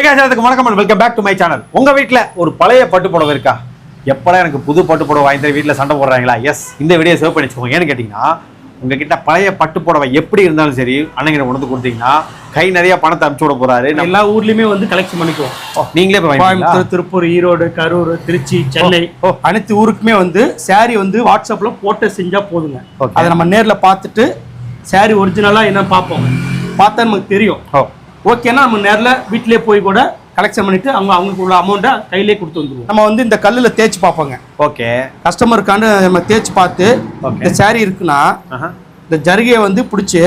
ஏகாச்சாரத்துக்கு வணக்கம் welcome back to my channel உங்க வீட்ல ஒரு பழைய பட்டு புடவை இருக்கா? எப்பலாம் எனக்கு புது பட்டு புடவை வாங்கி வீட்டில் சண்டை போடுறாங்களா? எஸ் இந்த வீடியோ சேவ் பண்ணி வச்சுக்கோங்க. ஏன்னு கேட்டிங்கன்னா உங்ககிட்ட பழைய பட்டு புடவை எப்படி இருந்தாலும் சரி அன்னைக்கு உணர்ந்து கொடுத்தீங்கன்னா கை நிறைய பணத்தை அனுப்பிச்சு விட போறாரு. எல்லா ஊர்லயுமே வந்து கலெக்ஷன் பண்ணிக்குவோம். நீங்களே கோயம்புத்தூர் திருப்பூர் ஈரோடு கரூர் திருச்சி சென்னை. அனைத்து ஊருக்குமே வந்து saree வந்து வாட்ஸ்அப்ல போட்டோ செஞ்சா போதுங்க. அதை நம்ம நேர்ல பார்த்துட்டு saree ஒரிஜினலா என்ன பார்ப்போம். பார்த்தா நமக்கு தெரியும். ஓகேன்னா நம்ம நேர்ல வீட்டிலேயே போய் கூட கலெக்ஷன் பண்ணிட்டு அவங்க அவங்களுக்கு உள்ள அமௌண்ட்டை கையிலே கொடுத்து வந்துருவோம். நம்ம வந்து இந்த கல்லுல தேய்ச்சி பார்ப்போங்க. ஓகே கஸ்டமருக்காண்டு நம்ம தேய்ச்சி பார்த்து. இந்த saree இருக்குன்னா இந்த ஜரிகையை வந்து பிடிச்சி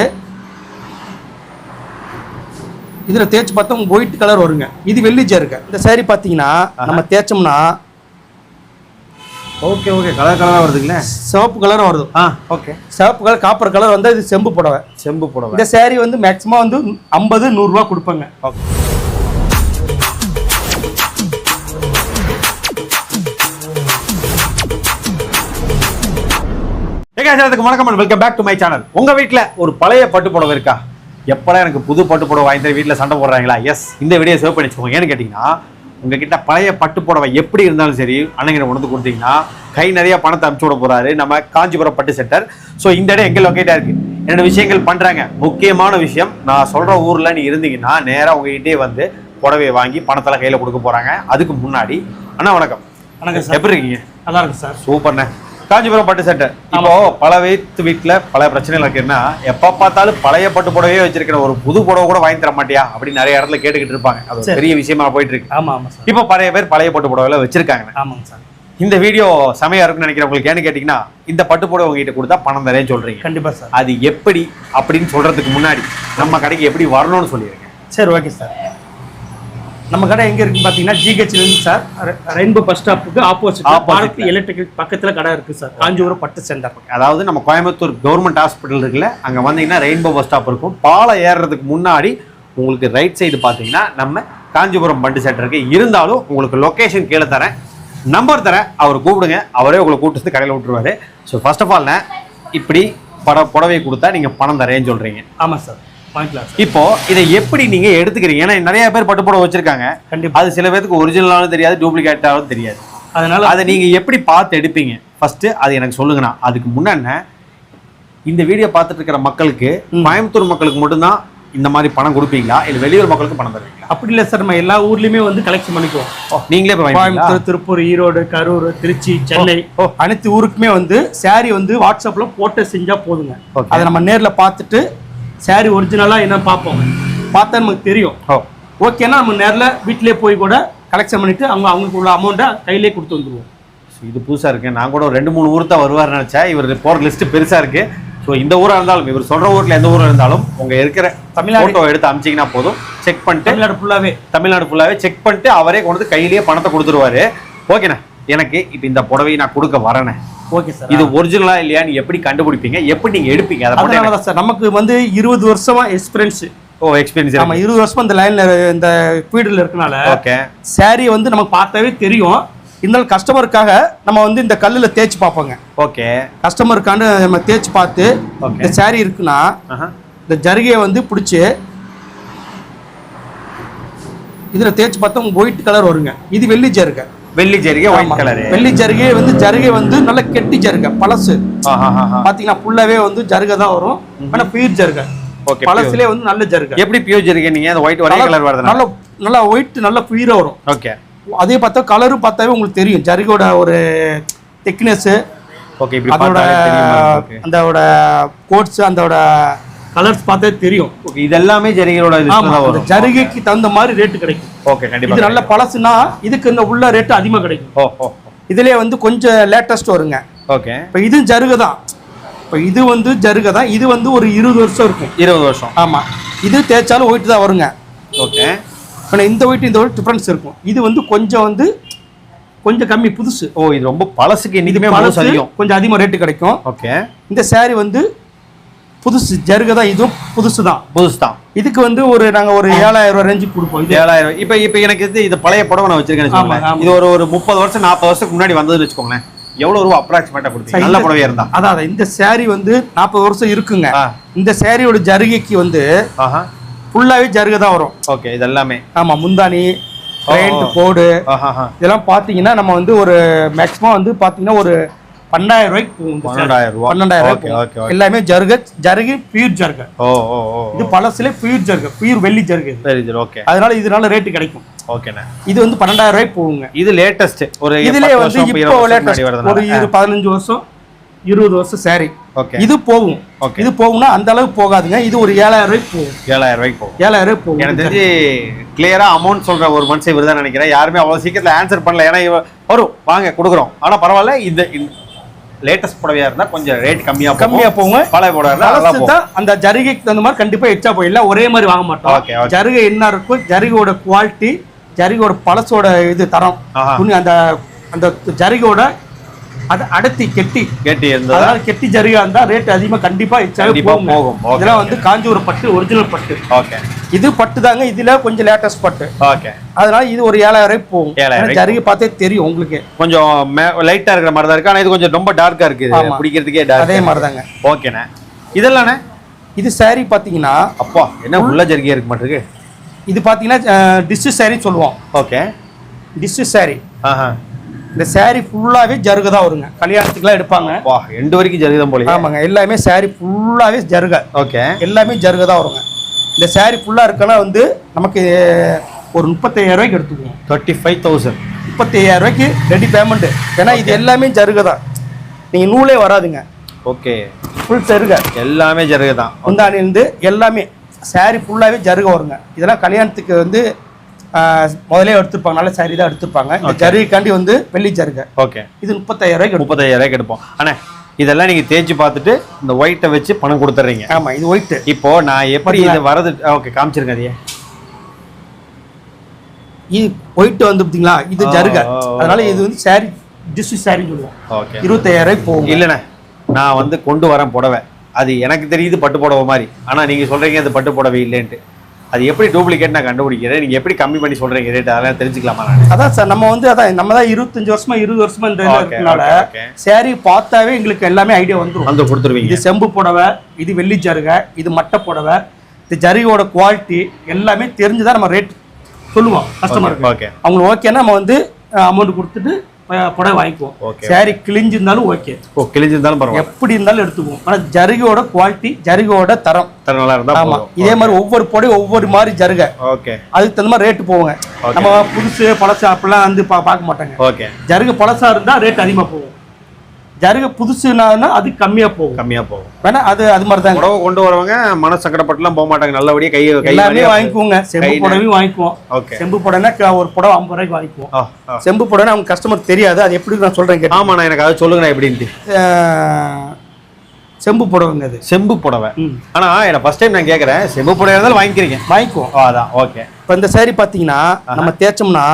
இதுல தேய்ச்சி பார்த்தா ஒயிட் கலர் வருங்க. இது வெள்ளி ஜருகை. இந்த saree பார்த்தீங்கன்னா நம்ம தேய்ச்சோம்னா ஓகே ஓகே கலர் கலராக வருதுங்களே? சிவப்பு கலர் வருது. ஆ ஓகே சிவப்பு கலர் காப்பர் கலர் வந்து இது செம்பு புடவை. செம்பு புடவை. இந்த saree வந்து மேக்ஸிமம் வந்து ஐம்பது நூறுரூவா கொடுப்பாங்க. ஓகே ஏகாச்சாரத்துக்கு வணக்கம் welcome back to my channel உங்க வீட்ல ஒரு பழைய பட்டு புடவை இருக்கா? எப்பலாம் எனக்கு புது பட்டு புடவை வாங்கி வீட்டில் சண்டை போடுறாங்களா? எஸ் இந்த வீடியோ சேவ் பண்ணி வச்சுக்கோங்க. ஏன்னு கேட்டிங்கன்னா உங்ககிட்ட பழைய பட்டு புடவை எப்படி இருந்தாலும் சரி அன்னைக்கு உணர்ந்து கொடுத்தீங்கன்னா கை நிறைய பணத்தை அனுப்பிச்சு விட போறாரு. நம்ம காஞ்சிபுரம் பட்டு சென்டர். ஸோ இந்த இடம் எங்க லொக்கேட்டா இருக்கு? என்னென்ன விஷயங்கள் பண்றாங்க. முக்கியமான விஷயம் நான் சொல்ற ஊர்ல நீ இருந்தீங்கன்னா நேரா உங்ககிட்டே வந்து புடவையை வாங்கி பணத்தெல்லாம் கையில கொடுக்க போறாங்க. அதுக்கு முன்னாடி அண்ணா வணக்கம். வணக்கம் சார். எப்படி இருக்கீங்க? நல்லா இருக்கு சார். சூப்பர்ண்ணே. காஞ்சிபுரம் பட்டு சட்டை. இப்போ பல வீட்டு வீட்டுல பல பிரச்சனைகள் இருக்குன்னா எப்ப பார்த்தாலும் பழைய பட்டு புடவையே வச்சிருக்கிற ஒரு புது புடவை கூட வாங்கி தர மாட்டியா? அப்படின்னு நிறைய இடத்துல கேட்டுக்கிட்டு இருப்பாங்க. அது. பெரிய விஷயமா போயிட்டு இருக்கு. ஆமா ஆமா இப்போ பழைய பேர் பழைய பட்டு புடவைல வச்சிருக்காங்க. ஆமாங்க சார். இந்த வீடியோ செமையா இருக்குன்னு நினைக்கிறவங்களுக்கு ஏன்னு கேட்டீங்கன்னா இந்த பட்டு புடவை உங்ககிட்ட கொடுத்தா பணம் தரேன்னு சொல்றீங்க. கண்டிப்பா சார். அது எப்படி அப்படின்னு சொல்றதுக்கு முன்னாடி நம்ம கடைக்கு எப்படி வரணும்னு சொல்லிடுங்க சரி ஓகே சார். நம்ம கடை எங்க இருக்கு பாத்தீங்கன்னா ஜிஹெச்ல இருந்து சார் ரெயின்போ பஸ் ஸ்டாப்புக்கு ஆப்போசிட். பாரத் எலக்ட்ரிக்கல் பக்கத்துல கடை இருக்கு சார் காஞ்சிபுரம் பட்டு சென்டர். அதாவது நம்ம கோயம்புத்தூர் கவர்மெண்ட் ஹாஸ்பிட்டல் இருக்குல்ல அங்கே வந்தீங்கன்னா ரெயின்போ பஸ் ஸ்டாப் இருக்கும். பாலம் ஏறுறதுக்கு முன்னாடி உங்களுக்கு ரைட் சைடு பார்த்தீங்கன்னா நம்ம காஞ்சிபுரம் பண்டு சென்டர் இருக்கு. இருந்தாலும் உங்களுக்கு லொக்கேஷன் கீழே தரேன். நம்பர் தரேன். அவர் கூப்பிடுங்க. அவரே உங்களை கூப்பிட்டு கடையில் விட்டுருவாரு. ஸோ ஃபர்ஸ்ட் ஆஃப் ஆல்ண்ணே இப்படி பட புடவை கொடுத்தா நீங்கள் பணம் தரேன்னு சொல்கிறீங்க ஆமா சார் வாங்கிக்கலாம் சார். இப்போ இதை எப்படி நீங்கள் எடுத்துக்கிறீங்க? ஏன்னா நிறைய பேர் பட்டு புடவை வச்சிருக்காங்க. கண்டிப்பா. அது சில பேருக்கு ஒரிஜினலாலும் தெரியாது டூப்ளிகேட்டாலும் தெரியாது. அதனால அதை நீங்க எப்படி பார்த்து எடுப்பீங்க? ஃபர்ஸ்ட் அது எனக்கு சொல்லுங்கண்ணா. அதுக்கு முன்னாடி இந்த வீடியோ பார்த்துட்டு இருக்கிற மக்களுக்கு. கோயம்புத்தூர் மக்களுக்கு மட்டும்தான் இந்த மாதிரி பணம் கொடுப்பீங்களா? இல்ல வெளியூர் மக்களுக்கு பணம் தருவீங்களா? அப்படி இல்லை சார் நம்ம எல்லா ஊர்லயுமே வந்து கலெக்ஷன் பண்ணிக்குவோம். நீங்களே? கோயம்புத்தூர் திருப்பூர் ஈரோடு கரூர் திருச்சி சென்னை. அனைத்து ஊருக்குமே வந்து saree வந்து வாட்ஸ்அப்ல போட்டோ செஞ்சா போதுங்க. அதை நம்ம நேர்ல பார்த்துட்டு saree ஒரிஜினலா என்ன பார்ப்போம்? பார்த்தா நமக்கு தெரியும். ஓ. ஓகேன்னா நம்ம நேர்ல வீட்டிலேயே போய் கூட கலெக்ஷன் பண்ணிட்டு அவங்க அவங்களுக்கு உள்ள அமௌண்ட்டை கையிலே கொடுத்து வந்துருவோம். So, இது புதுசா இருக்கு. நான் கூட ரெண்டு மூணு ஊர் தான் வருவார் நினைச்சேன். இவர் போற லிஸ்ட் பெருசா இருக்கு. ஸோ இந்த ஊரா இருந்தாலும் இவர் சொல்ற ஊர்ல எந்த ஊர்ல இருந்தாலும் உங்க இருக்கிற தமிழ்நாடு. எடுத்து அமிச்சிங்கன்னா போதும். செக் பண்ணிட்டு தமிழ்நாடு ஃபுல்லாவே தமிழ்நாடு ஃபுல்லாவே செக் பண்ணிட்டு அவரே கொண்டு வந்து கையிலேயே பணத்தை கொடுத்துருவாரு. ஓகேண்ணா எனக்கு இப்போ இந்த புடவையை நான் கொடுக்க வரேனே. ஓகே சார் இது ஒரிஜினலா இல்லையான்னு எப்படி கண்டுபிடிப்பீங்க? எப்படி நீங்க எடுப்பீங்க? அதனால தான் சார் நமக்கு வந்து இருபது வருஷமா எக்ஸ்பீரியன்ஸ் ஓ எக்ஸ்பீரியன்ஸ் ஆமா இருபது வருஷமா இந்த லைன்ல இந்த ஃபீல்டில் இருக்கனால ஓகே saree வந்து நமக்கு பார்த்தாவே தெரியும். இருந்தாலும் கஸ்டமருக்காக நம்ம வந்து இந்த கல்லுல தேய்ச்சி பார்ப்போங்க. ஓகே கஸ்டமருக்காண்டு நம்ம தேய்ச்சி பார்த்து. இந்த saree இருக்குன்னா இந்த ஜரிகையை வந்து பிடிச்சி இதுல தேய்ச்சி பார்த்தா ஒயிட் கலர் வருங்க. இது வெள்ளி ஜருகை. வெள்ளி ஜரிகை. ஒயிட் கலரு வெள்ளி ஜருகை வந்து ஜருகை வந்து நல்ல கெட்டி ஜருகை பழசு. பாத்தீங்கன்னா ஃபுல்லாவே வந்து ஜருகை தான் வரும். ஆனா பீர் ஜருகை. ஓகே பழசுலயே வந்து நல்ல ஜருகை. எப்படி பியூர் ஜரிகை நீங்க? அந்த ஒயிட் ஒரே கலர் வருதுனா நல்ல நல்லா ஒயிட் நல்ல பீரா வரும். ஓகே அதே பார்த்தா கலரும் பார்த்தாவே உங்களுக்கு தெரியும். ஜருகையோட ஒரு திக்னஸ் ஓகே அதோட அந்தோட கோட்ஸ் அந்தோட கலர்ஸ் பார்த்தே தெரியும். ஓகே இது எல்லாமே ஜரிகையோட வரும். ஜருகைக்கு தகுந்த மாதிரி ரேட்டு கிடைக்கும். ஓகே கண்டிப்பா இது நல்ல பழசுனா இதுக்கு இந்த உள்ள ரேட்டு அதிகமா கிடைக்கும். ஓ ஓ இதுலயே வந்து கொஞ்சம் லேட்டஸ்ட் வருங்க. ஓகே இப்போ இது ஜருகை தான். இப்போ இது வந்து ஜருகை தான். இது வந்து ஒரு இருபது வருஷம் இருக்கும். இருபது வருஷம். ஆமா. இது தேய்ச்சாலும் ஒயிட் தான் வருங்க. ஓகே ஆனால் இந்த ஒயிட் இந்த ஒயிட் டிஃப்ரென்ஸ் இருக்கும். இது வந்து கொஞ்சம் வந்து கொஞ்சம் கம்மி புதுசு. ஓ இது ரொம்ப பழசுக்கு மனசு பழசு அதிகம். கொஞ்சம் அதிகமாக ரேட்டு கிடைக்கும். ஓகே இந்த saree வந்து புதுசு ஜருகை தான் இதுவும் புதுசு தான் புதுசு தான் இதுக்கு வந்து ஒரு நாங்க ஒரு ஏழாயிரம் ரூபாய் ரேஞ்சுக்கு கொடுப்போம். இது ஏழாயிரம் இப்போ இப்போ எனக்கு இது இது பழைய புடவை நான் ஆமா. இது ஒரு ஒரு முப்பது வருஷம் நாற்பது வருஷத்துக்கு முன்னாடி வந்ததுன்னு வச்சுக்கோங்களேன். எவ்வளவு ரூபா அப்ராக்சிமேட்டா கொடுத்தீங்க நல்ல புடவையா இருந்தா? அதான். இந்த saree வந்து நாற்பது வருஷம் இருக்குங்க. இந்த சாரியோட ஜருகைக்கு வந்து ஆஹா. ஃபுல்லாவே ஜருகை தான் வரும். ஓகே இது எல்லாமே ஆமா முந்தானி பெயிண்ட் கோடு இதெல்லாம் பாத்தீங்கன்னா நம்ம வந்து ஒரு மேக்ஸிமம் வந்து பாத்தீங்கன்னா ஒரு பன்னெண்டாயிரம் ரூபாய்க்கு. பன்னெண்டாயிரம் ரூபா பன்னெண்டாயிரம் ஓகே ரூபாய். ஓகே. போகும். எல்லாமே ஜருக ஜருகு பியூர் ஜருக. ஓ இது பழசுல பியூர் ஜருக பியூர் வெள்ளி ஜருகு இது. சரி சரி ஓகே. அதனால இதனால ரேட்டு கிடைக்கும். ஓகேண்ணே. இது வந்து பன்னெண்டாயிரம் ரூபாய்க்கு போகுங்க. இது லேட்டஸ்ட் ஒரு பத்து வந்து இப்போ ஒரு பதினஞ்சு வருஷம் இருபது வருஷம் saree. ஓகே. இது போகும். Okay. இது போகும்னா அந்த அளவுக்கு போகாதுங்க. இது ஒரு ஏழாயிரம் ரூபாய்க்கு போகும். ஏழாயிரம் ரூபாய்க்கு போகும். ஏழாயிரம் ரூபாய்க்கு போகும். எனக்கு தெரிஞ்சு கிளியரா அமௌண்ட் சொல்ற ஒரு மனுஷன் இவர் தான் நினைக்கிறேன். யாருமே அவ்வளவு சீக்கிரத்துல ஆன்சர் பண்ணல. ஏன்னா வரும் வாங்க கொடுக்குறோம். ஆனா பரவாயில்ல இந்த லேட்டஸ்ட் புடவையா இருந்தா கொஞ்சம் ரேட் கம்மியா போகும். கம்மியா போங்க பழைய புடவை போகும். அந்த ஜரிகைக்கு தகுந்த மாதிரி கண்டிப்பா எச்சா போயிடலாம் ஒரே மாதிரி வாங்க மாட்டோம். ஜருகை என்ன இருக்கும் ஜருகையோட குவாலிட்டி ஜருகையோட பழசோட இது தரம். அந்த அந்த ஜருகையோட அது அடர்த்தி கெட்டி. கேட்டி அதனால கெட்டி ஜருகா இருந்தா ரேட் அதிகமா கண்டிப்பா கண்டிப்பா போகும். இதெல்லாம் வந்து காஞ்சிபுரம் பட்டு ஒரிஜினல் பட்டு. ஓகே இது பட்டு தாங்க இதுல கொஞ்சம் லேட்டஸ்ட் பட்டு. ஓகே அதனால இது ஒரு ஏழாயிரம் போகும். ஏழாயிரம் ஜருகை பார்த்தே தெரியும் உங்களுக்கு. கொஞ்சம் லைட்டா இருக்கிற மாதிரி தான் இருக்கு. ஆனா இது கொஞ்சம் ரொம்ப டார்க்கா இருக்கு. பிடிக்கிறதுக்கே அதே டார்க் மாதிரி தாங்க ஓகேண்ணே இதெல்லாண்ணே? இது saree பாத்தீங்கன்னா அப்பா என்ன உள்ள ஜர்கியா இருக்கு மாட்டிருக்கு இது பாத்தீங்கன்னா டிஷ்ஷு saree சொல்லுவோம். Okay tissue saree. ஆஹா. இந்த saree ஃபுல்லாவே ஜருகை தான் வருங்க. கல்யாணத்துக்குலாம் எடுப்பாங்க. வா எண்டு வரைக்கும் ஜர்கி தான் ஆமாங்க. எல்லாமே saree ஃபுல்லாவே ஜருகை. ஓகே. எல்லாமே ஜருகை தான் வருங்க. இந்த saree ஃபுல்லா இருக்கனா வந்து நமக்கு ஒரு முப்பத்தையாயிரம் ரூபாய்க்கு எடுத்துக்குவோம். தேர்ட்டி ஃபைவ் தௌசண்ட் முப்பத்தையாயிரம் ரூபாய்க்கு ரெடி பேமெண்ட் ஏன்னா இது எல்லாமே ஜருகை தான் நீங்க நூலே வராதுங்க. ஓகே. ஃபுல் ஜருகை. எல்லாமே ஜர்கை தான் முந்தானிலிருந்து எல்லாமே saree ஃபுல்லாவே ஜருகை வருங்க. இதெல்லாம் கல்யாணத்துக்கு வந்து முதலே எடுத்துருப்பாங்க நல்ல saree தான் எடுத்துருப்பாங்க. இந்த ஜருகைக்காண்டி வந்து வெள்ளி ஜருகை. ஓகே இது முப்பத்தாயிரம் ரூபாய்க்கு முப்பத்தாயிரம் ரூபாய்க்கு எடுப்போம். அண்ணே இதெல்லாம் நீங்க தேய்ச்சி பார்த்துட்டு இந்த ஒயிட்டை வச்சு பணம் கொடுத்துட்றீங்க ஆமா இது ஒயிட் இப்போ நான் எப்படி இது வரது ஓகே காமிச்சிருங்க அதையே. இது ஒயிட் வந்து பார்த்தீங்களா இது ஜருகை. அதனால இது வந்து saree டிஷ்ஷு சாரின்னு சொல்லுவோம். ஓகே இருபத்தாயிரம் போகும். இல்லைண்ணே நான் வந்து கொண்டு வரேன் புடவை. அது எனக்கு தெரியுது பட்டு புடவை மாதிரி. ஆனா நீங்க சொல்றீங்க அது பட்டு புடவை இல்லைன்ட்டு. அது எப்படி டூப்ளிகேட் நான் கண்டுபிடிக்கிறேன்? நீங்க எப்படி கம்மி பண்ணி சொல்றீங்க? ரேட் அதெல்லாம் தெரிஞ்சுக்கலாமா நான்? அதான் சார் நம்ம வந்து அதான் நம்ம தான் இருபத்தஞ்சு வருஷமா இருபது வருஷமா இந்த இருக்கனால saree பார்த்தாவே எங்களுக்கு எல்லாமே ஐடியா வந்துரும். வந்து கொடுத்துருவீங்க. இது செம்பு புடவை இது வெள்ளி ஜருகை இது மட்டை புடவை இது ஜருகையோட குவாலிட்டி எல்லாமே தெரிஞ்சுதான் நம்ம ரேட் சொல்லுவோம் கஸ்டமருக்கு ஓகே அவங்களுக்கு ஓகேன்னா நம்ம வந்து அமௌண்ட் கொடுத்துட்டு புடவை வாங்கிக்குவோம். saree கிழிஞ்சிருந்தாலும் ஓகே ஓ கிழிஞ்சிருந்தாலும் பரவாயில்ல. எப்படி இருந்தாலும் எடுத்துக்குவோம். ஆனா ஜருகையோட குவாலிட்டி ஜருகையோட தரம். தர நல்லா இருந்தா ஆமா. போதும். இதே மாதிரி ஒவ்வொரு புடவை ஒவ்வொரு மாதிரி ஜருகை. ஓகே. அதுக்கு தகுந்த மாதிரி ரேட்டு போவோங்க. நம்ம புதுசு பழசு அப்படிலாம் வந்து பா பார்க்க மாட்டாங்க. ஓகே. ஜருகு பழசா இருந்தா ரேட் அதிகமா போகும். ஜருகு புதுசுனா அது கம்மியா போகும். கம்மியா போகும். வேணா அது அது மாதிரி தாங்க புடவை கொண்டு வரவங்க மன சங்கடப்பட்டுலாம் போக மாட்டாங்க. நல்லபடியா கை எல்லாமே வாங்கிக்குவோங்க. செம்பு புடவையும் வாங்கிக்குவோம். ஓகே. செம்பு புடவைனா ஒரு புடவை ஐம்பது ரூபாய்க்கு வாங்கிக்குவோம். செம்பு புடவைனா அவங்க கஸ்டமர் தெரியாது. அது எப்படி நான் சொல்றேன் கேட்டு ஆமாண்ணா எனக்கு அது சொல்லுங்கண்ணா எப்படின்ட்டு. செம்பு புடவைங்க அது. செம்பு புடவை. ம். ஆனா எனக்கு ஃபர்ஸ்ட் டைம் நான் கேக்குறேன். செம்பு புடவை இருந்தாலும் வாங்கிக்கிறீங்க. வாங்கிக்குவோம். அதான். ஓகே. இப்போ இந்த saree பார்த்தீங்கன்னா நம்ம தேய்ச்சோம்னா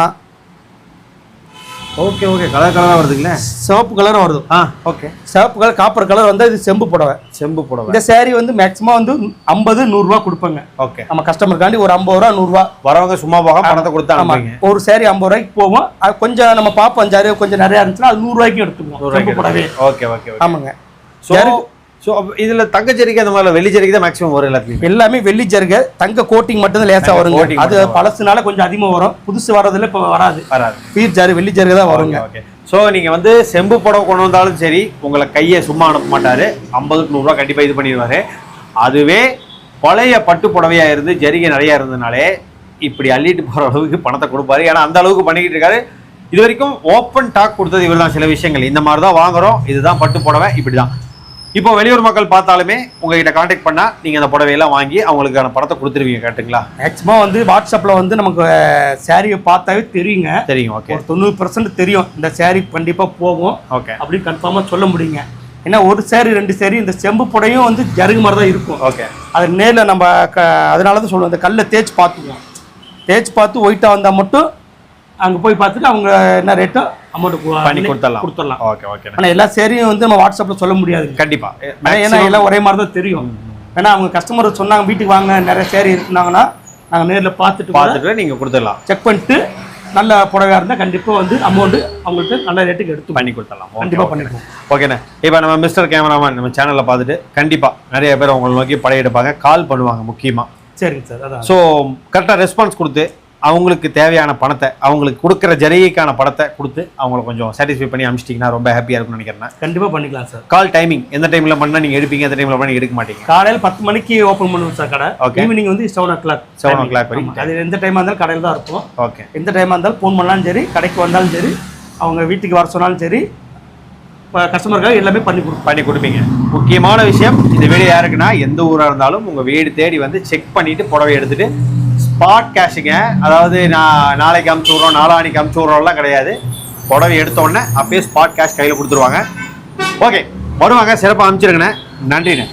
ஓகே ஓகே கலர் கலரா வருதுங்களே? சிவப்பு கலர் வருது. ஆ ஓகே சிவப்பு கலர் காப்பர் கலர் வந்து இது செம்பு புடவை. செம்பு புடவை. இந்த saree வந்து மேக்ஸிமம் வந்து ஐம்பது நூறுரூவா கொடுப்பாங்க. ஓகே நம்ம கஸ்டமருக்காண்டி ஒரு ஐம்பது ரூபா நூறுரூவா. வரவங்க சும்மா போக பணத்தை கொடுத்து ஆமா. அனுப்புறீங்க ஒரு saree ஐம்பது ரூபாய்க்கு போவோம் அது கொஞ்சம் நம்ம பார்ப்போம் ஜாரி கொஞ்சம் நிறையா இருந்துச்சுன்னா அது நூறு ரூபாய்க்கு எடுத்துக்குவோம் செம்பு புடவை ஓகே ஓகே ஓகே ஆமாங்க. ஸோ ஸோ இதுல தங்கச்சரிக்கை அந்த மாதிரி வெள்ளி ஜரிக்கை தான் மேக்ஸிமம் வரும் எல்லாத்துலயும். எல்லாமே வெள்ளி ஜருகை தங்க கோட்டிங் மட்டும் தான் லேசா தங்க வருங்க. coating அது பழசுனால கொஞ்சம் அதிகமா வரும். புதுசு வர்றதுல இப்போ வராது. வராது. பீர் ஜாரு வெள்ளி ஜருகை தான் வருங்க. ஓகே ஸோ நீங்க வந்து செம்பு புடவை கொண்டு வந்தாலும் சரி உங்களை கையை சும்மா அனுப்ப மாட்டாரு. ஐம்பதுக்கு நூறுரூவா கண்டிப்பா இது பண்ணிடுவாரு. அதுவே பழைய பட்டு புடவையா இருந்து ஜரிகை நிறைய இருந்ததுனாலே இப்படி அள்ளிட்டு போற அளவுக்கு பணத்தை கொடுப்பாரு. ஏன்னா அந்த அளவுக்கு பண்ணிக்கிட்டு இருக்காரு. இது வரைக்கும் ஓப்பன் டாக் கொடுத்தது இவர் தான் சில விஷயங்கள். இந்த மாதிரி தான் வாங்குறோம். இதுதான் பட்டு புடவை. இப்படி தான் இப்போ வெளியூர் மக்கள் பார்த்தாலுமே உங்ககிட்ட காண்டாக்ட் பண்ணா நீங்க அந்த புடவையெல்லாம் வாங்கி அவங்களுக்கான பணத்தை கொடுத்துருவீங்க கரெக்ட்டுங்களா மேக்ஸிமம் வந்து வாட்ஸ்அப்ல வந்து நமக்கு சாரியை பார்த்தாவே தெரியுங்க. சரிங்க ஓகே ஒரு தொண்ணூறு பர்சன்ட் தெரியும். இந்த saree கண்டிப்பா போகும். ஓகே அப்படின்னு கன்ஃபார்மா சொல்ல முடியுங்க. ஏன்னா ஒரு saree ரெண்டு saree இந்த செம்பு புடையும் வந்து ஜருகு மாதிரி தான் இருக்கும். ஓகே அது நேரில் நம்ம க அதனால தான் சொல்லுவோம் இந்த கல்லை தேய்ச்சி பார்த்துக்குவோம். தேய்ச்சி பார்த்து ஒயிட்டாக வந்தால் மட்டும் அங்கே போய் பார்த்துட்டு அவங்க என்ன ரேட்டோ அமௌண்ட் பண்ணி கொடுத்துடலாம். கொடுத்துடலாம். ஓகே ஓகே ஆனால் எல்லா சேரியும் வந்து நம்ம வாட்ஸ்அப்பில் சொல்ல முடியாது. கண்டிப்பா. ஏன்னா எல்லாம் ஒரே மாதிரி தான் தெரியும் ஏன்னா அவங்க கஸ்டமர் சொன்னாங்க வீட்டுக்கு வாங்க நிறைய சேரி இருக்குனாங்கன்னா நாங்கள் நேரில் பார்த்துட்டு பார்த்துட்டு நீங்க கொடுத்துடலாம். செக் பண்ணிட்டு நல்ல புடவையாக இருந்தால் கண்டிப்பாக வந்து அமௌண்ட் அவங்கள்ட்ட நல்ல ரேட்டுக்கு எடுத்து பண்ணி கொடுத்துடலாம். கண்டிப்பாக பண்ணிக்குவோம் ஓகேண்ணே இப்போ நம்ம மிஸ்டர் கேமராமேன் நம்ம சேனலில் பார்த்துட்டு கண்டிப்பாக நிறைய பேர் உங்களை நோக்கி படையெடுப்பாங்க கால் பண்ணுவாங்க முக்கியமாக சரிங்க சார் அதான். ஸோ கரெக்டாக ரெஸ்பான்ஸ் கொடுத்து அவங்களுக்கு தேவையான பணத்தை அவங்களுக்கு கொடுக்குற ஜரிகைக்கான பணத்தை கொடுத்து அவங்கள கொஞ்சம் சாட்டிஸ்ஃபை பண்ணி அனுப்பிச்சிட்டிங்கன்னா ரொம்ப ஹாப்பியாக இருக்கும்னு நினைக்கிறேன் கண்டிப்பா பண்ணிக்கலாம் சார் கால் டைமிங் எந்த டைமில் பண்ணால் நீங்கள் எடுப்பீங்க எந்த டைமில் பண்ணி எடுக்க மாட்டீங்க? காலையில பத்து மணிக்கு ஓப்பன் பண்ணுவோம் சார் கடை. Okay. ஈவினிங் வந்து செவன் ஓ கிளாக் 7 o'clock வரைக்கும். அது எந்த டைமா இருந்தாலும் கடையில் தான் இருக்கும் ஓகே எந்த டைமா இருந்தாலும் ஃபோன் பண்ணாலும் சரி கடைக்கு வந்தாலும் சரி அவங்க வீட்டுக்கு வர சொன்னாலும் சரி கஸ்டமருக்காக எல்லாமே பண்ணி கொடுப்போம். பண்ணி கொடுப்பீங்க. முக்கியமான விஷயம் இந்த வீடியோ யாருக்குன்னா எந்த ஊராக இருந்தாலும் உங்கள் வீடு தேடி வந்து செக் பண்ணிட்டு புடவை எடுத்துட்டு ஸ்பாட் கேஷுங்க அதாவது நான் நாளைக்கு அமுச்சு விட்றோம் நாளானிக்கு அமுச்சு விட்றோம்லாம் கிடையாது. புடவை எடுத்த உடனே அப்பயே ஸ்பாட் கேஷ் கையில் கொடுத்துருவாங்க. ஓகே வருவாங்க. சிறப்பாக அமுச்சிருங்கண்ணே. நன்றிண்ணே.